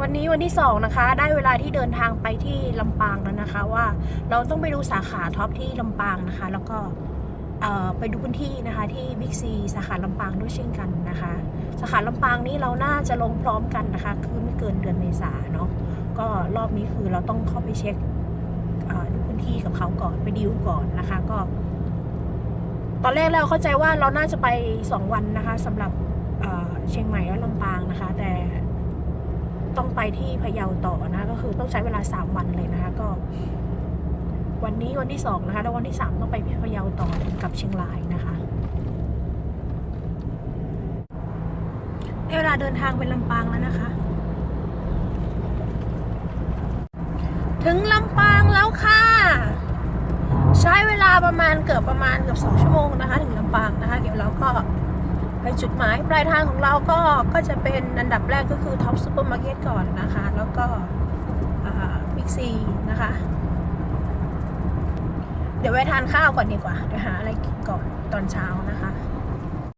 วันนี้วันที่สองนะคะ ได้เวลาที่เดินทางไปที่ลำปางแล้วนะคะ ว่าเราต้องไปดูสาขาท็อปที่ลำปางนะคะ แล้วก็ไปดูพื้นที่นะคะที่บิ๊กซีสาขาลำปางด้วยเช่นกันนะคะ สาขาลำปางนี้เราน่าจะลงพร้อมกันนะคะ คือไม่เกินเดือนเมษาเนาะก็รอบนี้คือเราต้องเข้าไปเช็คดูพื้นที่กับเขาก่อนไปดิวก่อนนะคะ ก็ ตอนแรกเราเข้าใจว่าเราน่าจะไปสองวันนะคะสำหรับเอ่อเชียงใหม่และลำปางนะคะ แต่ ต้องไปที่พะเยาต่อนะ ก็คือต้องใช้เวลาสามวันเลยนะคะก็ วันนี้วันที่สองนะคะแล้ววันที่สามต้องไปพะเยาต่อกับเชียงรายนะคะได้เวลาเดินทางไปลำปางแล้วนะคะ ถึงลำปางแล้วค่ะ ใช้เวลาประมาณเกือบประมาณเกือบสองชั่วโมงนะคะ ถึงลำปางนะคะ เดี๋ยวเราก็ ไปจุดหมายปลายทางของเราก็ก็จะเป็นอันดับแรกก็คือท็อปซูเปอร์มาร์เก็ตก่อนนะคะ แล้วก็บิ๊กซีนะคะ เดี๋ยวไปทานข้าวก่อนดีกว่าเดี๋ยวหาอะไรกินก่อนตอนเช้านะคะ